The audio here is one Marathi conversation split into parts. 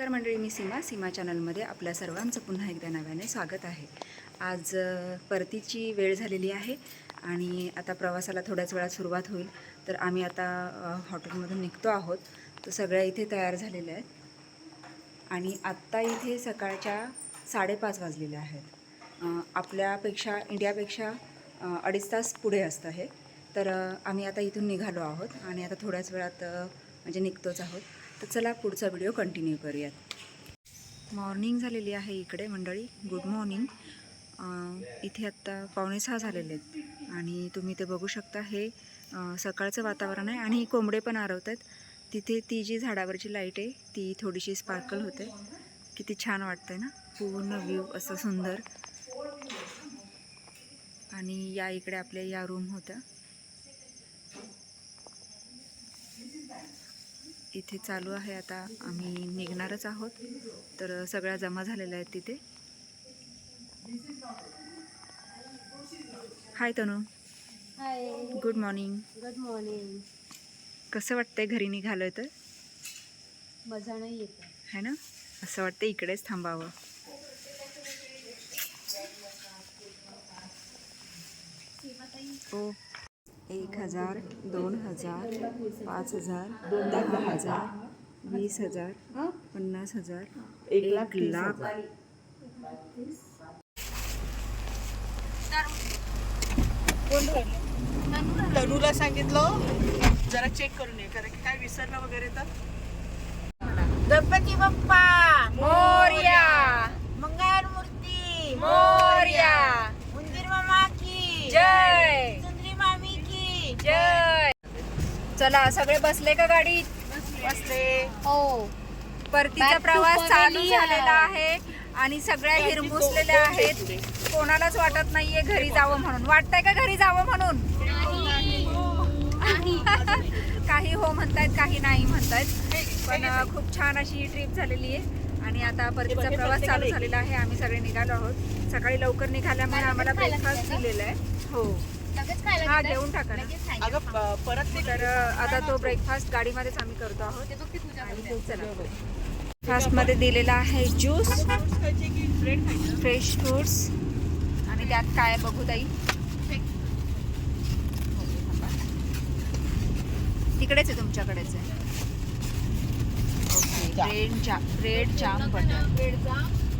नमस्कार मंडळी मी सीमा. सीमा चॅनलमध्ये आपल्या सर्वांचं पुन्हा एकदा नव्याने स्वागत आहे. आज परतीची वेळ झालेली आहे आणि आता प्रवासाला थोड्याच वेळात सुरुवात होईल. तर आम्ही आता हॉटेलमधून निघतो आहोत. तर सगळ्या इथे तयार झालेल्या आहेत. आणि आत्ता इथे सकाळच्या साडेपाच वाजलेल्या आहेत. आपल्यापेक्षा इंडियापेक्षा अडीच तास पुढे असतं हे तर आम्ही आता इथून निघालो आहोत आणि आता थोड्याच वेळात म्हणजे निघतोच आहोत. तर चला पुढचा व्हिडिओ कंटिन्यू करूयात. मॉर्निंग झालेली आहे इकडे मंडळी. गुड मॉर्निंग इथे आत्ता पावणे सहा झालेले आहेत. आणि तुम्ही ते बघू शकता हे सकाळचं वातावरण आहे आणि कोंबडे पण आरवत आहेत. तिथे ती जी झाडावरची लाइट आहे ती थोडीशी स्पार्कल होते. किती छान वाटतंय ना? पूर्ण व्ह्यू असं सुंदर. आणि या इकडे आपल्या या रूम होत्या. इथे चालू आहे. आता आम्ही निघणारच आहोत. तर सगळ्या जमा झालेल्या आहेत तिथे. Hi Tanu. Hi good morning good morning कसं वाटतंय घरी निघालोय तर? मजा नाही येत. है ना? असं वाटतं इकडेच थांबावं. ओ एक हजार दोन हजार पाच हजार दहा हजार वीस हजार पन्नास हजार एक लाख तनूला सांगितलं जरा चेक करून ये कारण की काय विसरलं वगैरे तर. गणपती बाप्पा मोर्या मंगळ मूर्ती मोर्या उंदीर मामा की जय सुंदरी मामी की जय चला सगळे बसले का गाडीत बसले. हो. परतीचा Back to प्रवास चालू. झालेला आहे आणि सगळ्या हिरमुसलेल्या आहेत. कोणालाच वाटत नाहीये घरी जावं म्हणून. वाटतंय का घरी जावं म्हणून? काही हो म्हणतायत काही नाही म्हणतायत. पण अं, खूप छान अशी ही ट्रिप झालेली आहे. आणि आता परतीचा प्रवास चालू झालेला आहे. आम्ही सगळे निघालो आहोत. सकाळी लवकर निघाल्यामुळे आम्हाला ब्रेकफास्ट दिलेला आहे. हो. लगेच हा? घेऊन टाका ना. लगेच खायला. अगं प- परत ते तर आता तो ब्रेकफास्ट गाडीमध्येच आम्ही करतो आहोत. ते बघ ते तुझ्या आणि चला. फास्टमध्ये दिलेला आहे ज्यूस fruits खायचे की ब्रेड खायचं? फ्रेश फ्रुट्स आणि त्यात काय बघू ताई? तिकडेच आहे तुमच्याकडेच आहे. ब्रेड जा ब्रेड जाम बटर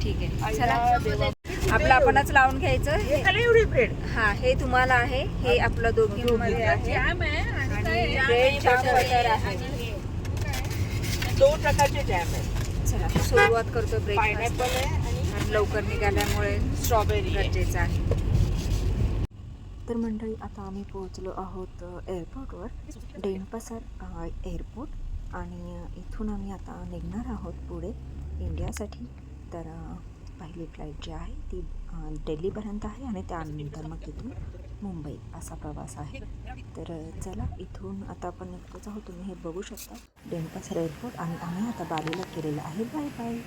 ठीक आहे. चला. आपलं आपणच लावून घ्यायचं. हे- एवढी ब्रेड हा हे तुम्हाला आहे. हे आपलं दोघींमध्ये आहे. जॅम आहे आणि ब्रेड जाम बटर आहे. दोन प्रकारचे जॅम आहे. चला सुरुवात करतो आहे आणि लवकर निघाल्यामुळे स्ट्रॉबेरी गरजेचं आहे. तर मंडळी आता आम्ही पोहोचलो आहोत एअरपोर्टवर डेनपसर एअरपोर्ट आणि इथून आम्ही आता निघणार आहोत पुढे. इंडियासाठी. तर पहिली फ्लाईट जी आहे ती दिल्लीपर्यंत आहे आणि त्यानंतर मग तिथून मुंबई असा प्रवास आहे. तर चला इथून आता आपण निघतोच आहोत. तुम्ही हे बघू शकता. डेनपसर एअरपोर्ट आणि आम्ही आता बालीला केलेलं आहे. बाय बाय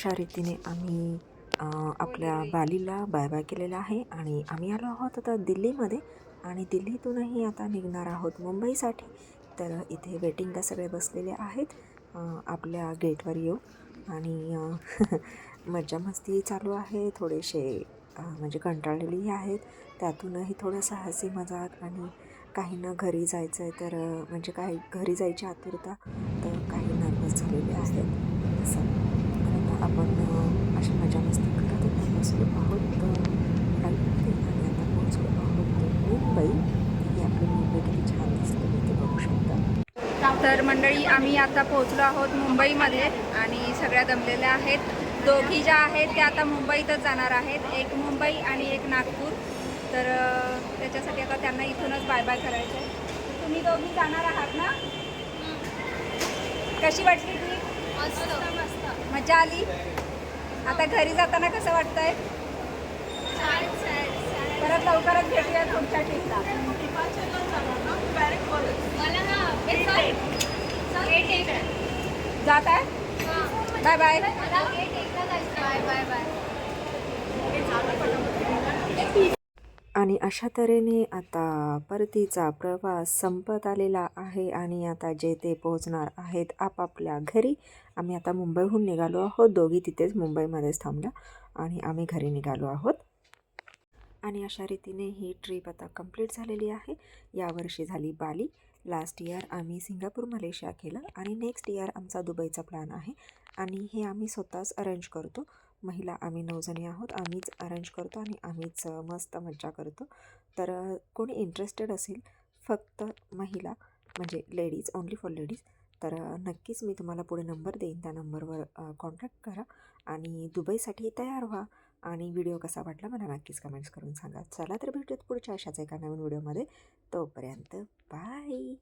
अशा रीतीने आम्ही आपल्या बालीला बाय बाय केलेला आहे आणि आम्ही आलो आहोत आता दिल्लीमध्ये आणि दिल्लीतूनही आता निघणार आहोत मुंबईसाठी. तर इथे वेटिंगला सगळे बसलेले आहेत आपल्या गेटवर येऊ आणि मज्जा मस्ती चालू आहे थोडेसे म्हणजे कंटाळलेलीही आहेत. त्यातूनही थोडं हसी मजाक आणि काहींना घरी जायचं आहे तर म्हणजे काही घरी जायची आतुरता तर काही नर्वस झालेले आहेत असं तर आता आपण अ, अशी मजा मस्ती करत आता बसलो आहोत फ्लाईटमध्ये आणि आता पोहोचलो आहोत मुंबई ही आपली मुंबई किती छान दिसते तुम्ही ते बघू शकता. तर मंडळी आम्ही आता पोहोचलो आहोत मुंबईमध्ये आणि सगळ्या दमलेल्या आहेत. दोघी ज्या आहेत त्या आता मुंबईतच जाणार आहेत. एक मुंबई आणि एक नागपूर. तर त्याच्यासाठी आता त्यांना इथूनच बाय बाय करायचं आहे. तुम्ही दोघी जाणार आहात ना? कशी वाटली ती मजा आली? आता घरी जाताना कसं वाटतंय? परत लवकरच भेटूया पुढच्या ट्रिपला जात आहे. Bye bye bye bye bye आणि अशा तऱ्हेने आता परतीचा प्रवास संपत आलेला आहे आणि आता जे ते पोहोचणार आहेत आपापल्या घरी आम्ही आता मुंबईहून निघालो आहोत. दोघी तिथेच मुंबईमध्येच थांबल्या आणि आम्ही घरी निघालो आहोत. आणि अशा रीतीने ही ट्रिप आता कंप्लीट झालेली आहे. यावर्षी झाली बाली. लास्ट इयर आम्ही सिंगापूर मलेशिया केलं आणि नेक्स्ट इयर आमचा दुबईचा प्लॅन आहे. आणि हे आम्ही स्वतःच अरेंज करतो. महिला आम्ही नऊजणी आहोत. आम्हीच अरेंज करतो आणि आम्हीच मस्त मज्जा करतो. तर कोणी इंटरेस्टेड असेल फक्त महिला म्हणजे लेडीज ओन्ली फॉर लेडीज तर नक्कीच मी तुम्हाला पुढे नंबर देईन. त्या नंबरवर कॉन्टॅक्ट करा आणि दुबईसाठी तयार व्हा. आणि व्हिडिओ कसा वाटला मला नक्कीच कमेंट्स करून सांगा. चला तर भेटूयात पुढच्या अशाच एका नवीन व्हिडिओमध्ये तोपर्यंत बाय